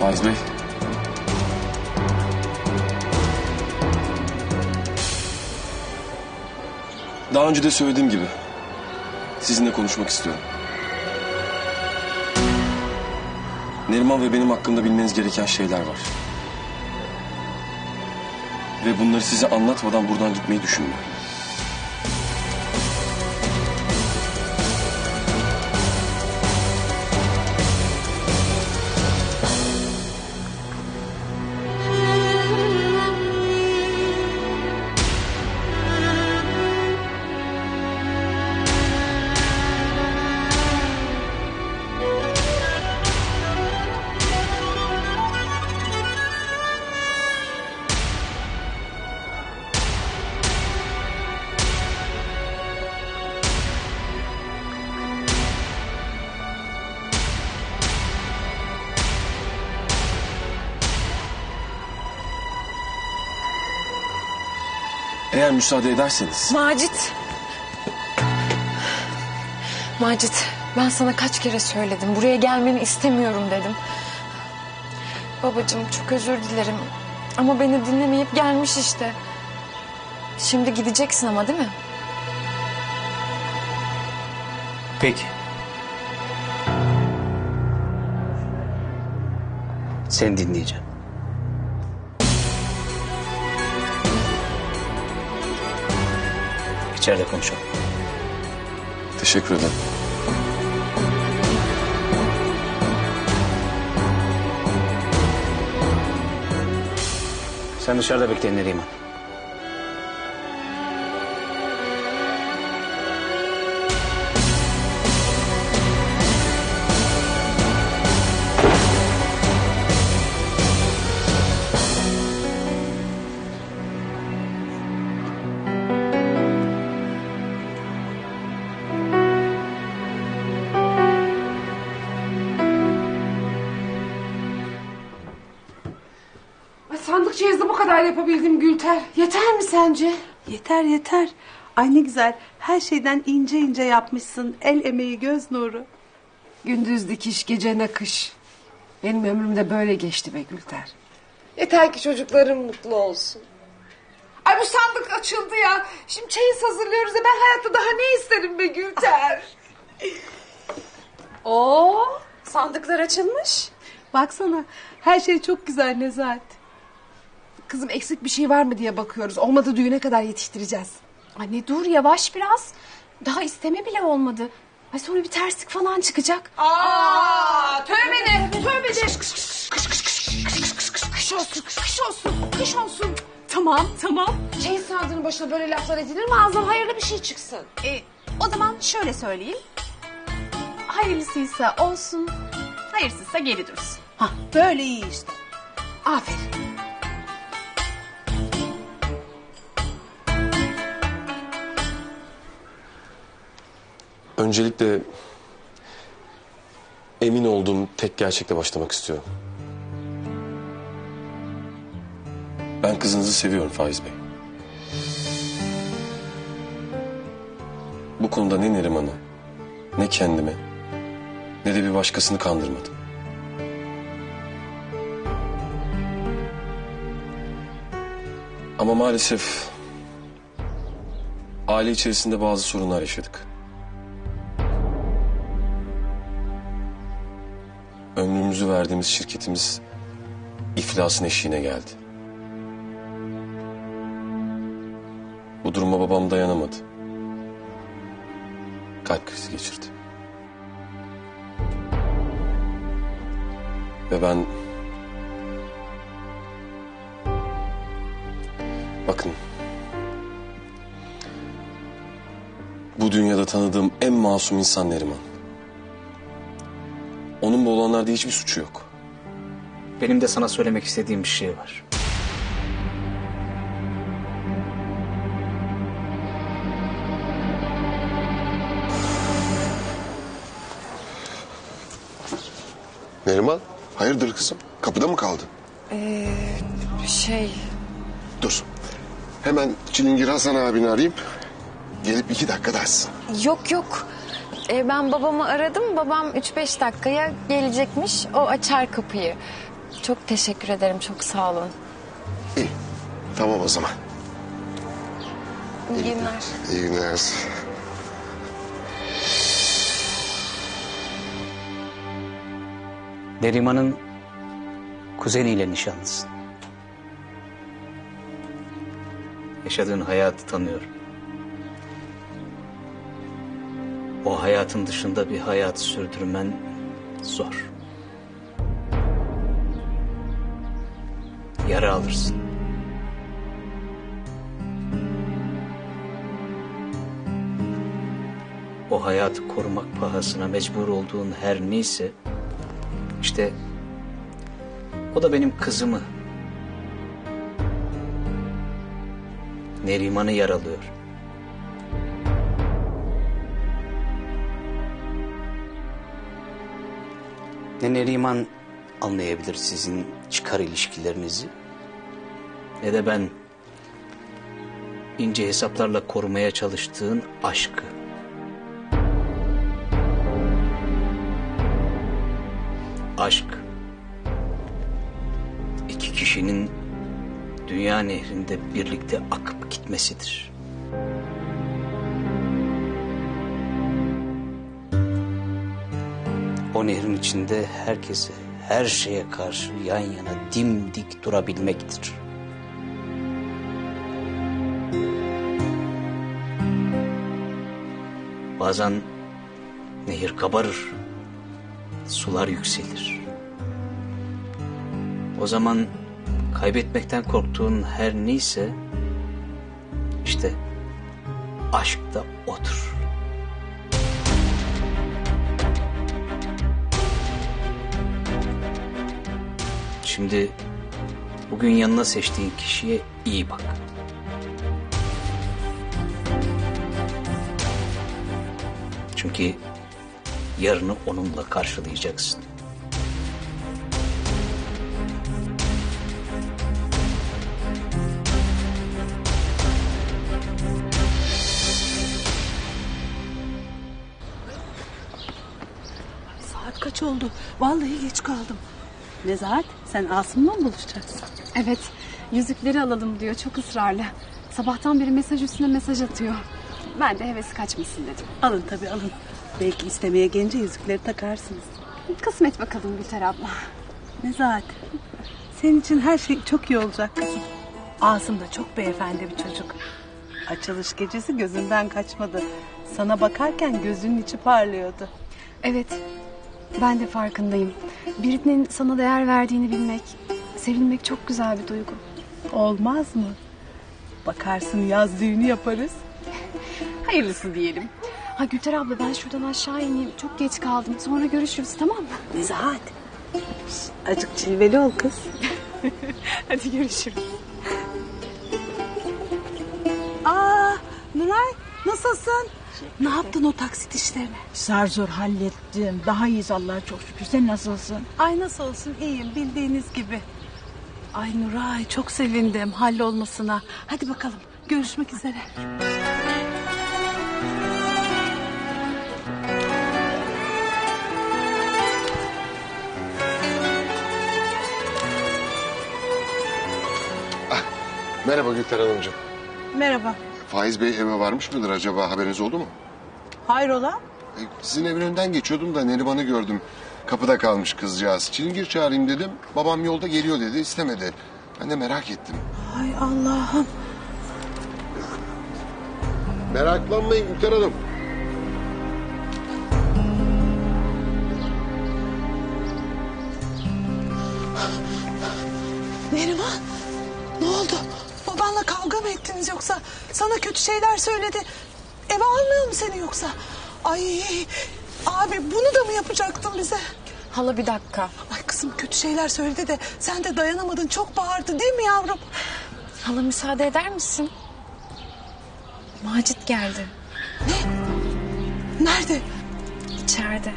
Faiz Bey. Daha önce de söylediğim gibi sizinle konuşmak istiyorum. Neriman ve benim hakkımda bilmeniz gereken şeyler var. Ve bunları size anlatmadan buradan gitmeyi düşünmüyorum. Eğer müsaade ederseniz... Macit. Macit ben sana kaç kere söyledim. Buraya gelmeni istemiyorum dedim. Babacığım çok özür dilerim. Ama beni dinlemeyip gelmiş işte. Şimdi gideceksin ama değil mi? Peki. Seni dinleyeceğim. İçeride konuşalım. Teşekkür ederim. Sen dışarıda bekle Neriman. Kadar yapabildim Gülter. Yeter mi sence? Yeter yeter. Ay ne güzel. Her şeyden ince ince yapmışsın. El emeği göz nuru. Gündüz dikiş, gece nakış. Benim ömrüm de böyle geçti be Gülter. Yeter ki çocuklarım mutlu olsun. Ay bu sandık açıldı ya. Şimdi çeyiz hazırlıyoruz ya ben hayatta daha ne isterim be Gülter? Oo, sandıklar açılmış. Baksana her şey çok güzel Nezahat. Kızım eksik bir şey var mı diye bakıyoruz. Olmadı düğüne kadar yetiştireceğiz. Anne dur yavaş biraz. Daha isteme bile olmadı. Ay sonra bir terslik falan çıkacak. Aa, tövbe de, tövbe de. Kış, kış, kış, kış, kış, kış, kış, kış, kış olsun, kış olsun, kış olsun. Tamam tamam. Çeyiz sandığının başına böyle laflar edilir mi? Ağzından hayırlı bir şey çıksın. E, o zaman şöyle söyleyeyim. Hayırlısıysa olsun, hayırsızsa geri dursun. Hah böyle iyi işte. Aferin. Öncelikle emin olduğum tek gerçekle başlamak istiyorum. Ben kızınızı seviyorum Faiz Bey. Bu konuda ne Neriman'ı, ne kendimi, ne de bir başkasını kandırmadım. Ama maalesef aile içerisinde bazı sorunlar yaşadık. Ömrümüzü verdiğimiz şirketimiz iflasın eşiğine geldi. Bu duruma babam dayanamadı. Kalp krizi geçirdi. Ve ben... Bakın... Bu dünyada tanıdığım en masum insan Neriman. Onun bu olanlarda hiçbir suçu yok. Benim de sana söylemek istediğim bir şey var. Neriman, hayırdır kızım? Kapıda mı kaldın? Şey, Dur. Hemen Çilingir Hasan abini arayayım. Gelip iki dakika dersin. yok yok. E, ben babamı aradım. Babam 3-5 dakikaya gelecekmiş. O açar kapıyı. Çok teşekkür ederim. Çok sağ olun. İyi. Tamam o zaman. İyi günler. İyi günler. Neriman'ın kuzeniyle nişanlısın. Yaşadığın hayatı tanıyorum. O hayatın dışında bir hayat sürdürmen zor. Yara alırsın. O hayatı korumak pahasına mecbur olduğun her neyse işte o da benim kızımı Neriman'ı yaralıyor. Ne Neriman anlayabilir sizin çıkar ilişkilerinizi ne de ben ince hesaplarla korumaya çalıştığın aşkı. Aşk iki kişinin dünya nehrinde birlikte akıp gitmesidir. O nehrin içinde herkese, her şeye karşı yan yana dimdik durabilmektir. Bazen nehir kabarır, sular yükselir. O zaman kaybetmekten korktuğun her neyse işte aşk da odur. Şimdi bugün yanına seçtiğin kişiye iyi bak. Çünkü yarını onunla karşılayacaksın. Saat kaç oldu? Vallahi geç kaldım. Nezahat sen Asım'la mı buluşacaksın? Evet, yüzükleri alalım diyor. Çok ısrarlı. Sabahtan beri mesaj üstüne mesaj atıyor. Ben de hevesi kaçmasın dedim. Alın tabii alın. Belki istemeye gelince yüzükleri takarsınız. Kısmet bakalım Gülter abla. Nezahat senin için her şey çok iyi olacak kızım. Asım da çok beyefendi bir çocuk. Açılış gecesi gözünden kaçmadı. Sana bakarken gözünün içi parlıyordu. Evet, ben de farkındayım. Birinin sana değer verdiğini bilmek, sevilmek çok güzel bir duygu. Olmaz mı? Bakarsın yaz düğünü yaparız. Hayırlısı diyelim. Ha Gülter abla ben şuradan aşağı ineyim. Çok geç kaldım. Sonra görüşürüz tamam mı? Nezahat. Acık cilveli ol kız. Hadi görüşürüz. Aa, Nuray nasılsın? Ne yaptın o taksit işlerini? Zar zor hallettim. Daha iyiyiz Allah'a çok şükür. Sen nasılsın? Ay nasıl olsun iyiyim bildiğiniz gibi. Ay Nuray çok sevindim hallolmasına. Hadi bakalım görüşmek üzere. Merhaba Gülter Hanımcığım. Merhaba. Faiz Bey eve varmış mıdır acaba? Haberiniz oldu mu? Hayrola? E, Sizin evin önünden geçiyordum da Neriman'ı gördüm. Kapıda kalmış kızcağız. Çilingir çağırayım dedim. Babam yolda geliyor dedi. istemedi. Ben de merak ettim. Ay Allah'ım. Meraklanmayın Gülter Hanım. Neriman kavga mı ettiniz yoksa? Sana kötü şeyler söyledi. Eve almıyor mu seni yoksa? Ay abi bunu da mı yapacaktın bize? Hala bir dakika. Ay kızım kötü şeyler söyledi de sen de dayanamadın çok bağırdı değil mi yavrum? Hala müsaade eder misin? Macit geldi. Nerede? içeride.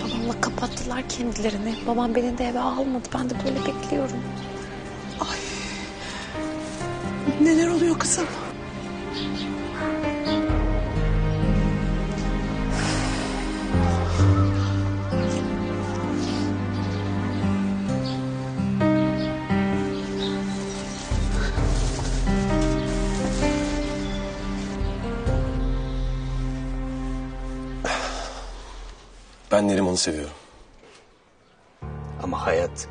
Babamla kapattılar kendilerini. Babam beni de eve almadı. Ben de böyle bekliyorum. Ay Neler oluyor kızım? Ben Neriman'ı seviyorum. Ama hayat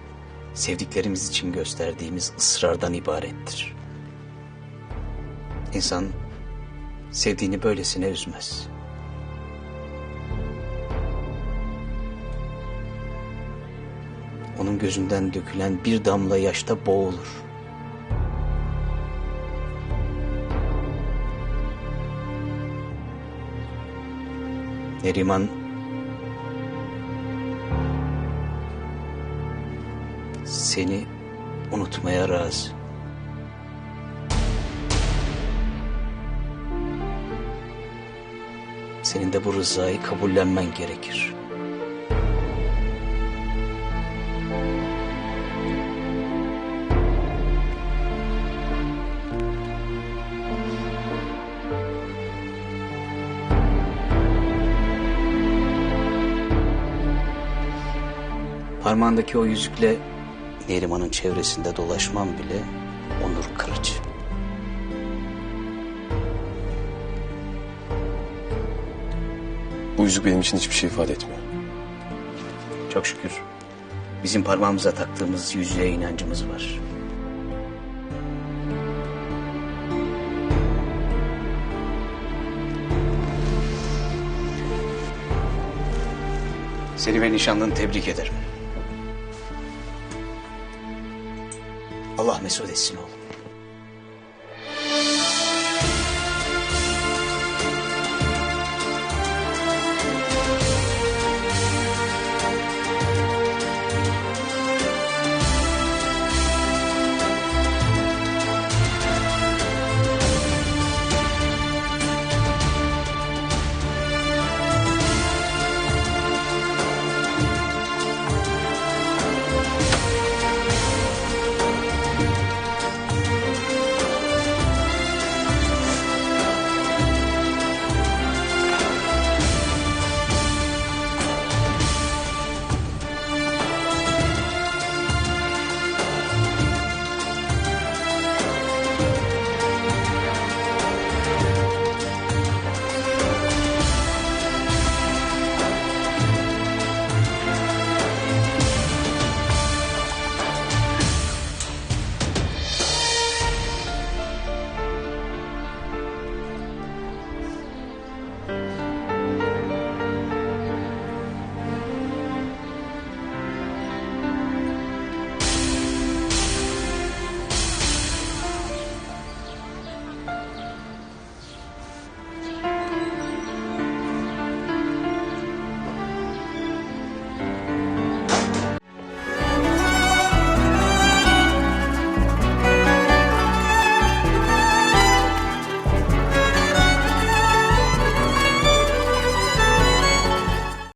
sevdiklerimiz için gösterdiğimiz ısrardan ibarettir. İnsan sevdiğini böylesine üzmez. Onun gözünden dökülen bir damla yaşta boğulur. Neriman seni unutmaya razı. Senin de bu rızayı kabullenmen gerekir. Parmağındaki o yüzükle Neriman'ın çevresinde dolaşmam bile onur kırıcı. Bu yüzük benim için hiçbir şey ifade etmiyor. Çok şükür bizim parmağımıza taktığımız yüzüğe inancımız var. Seni ve nişanlını tebrik ederim. Allah mesut etsin oğlum.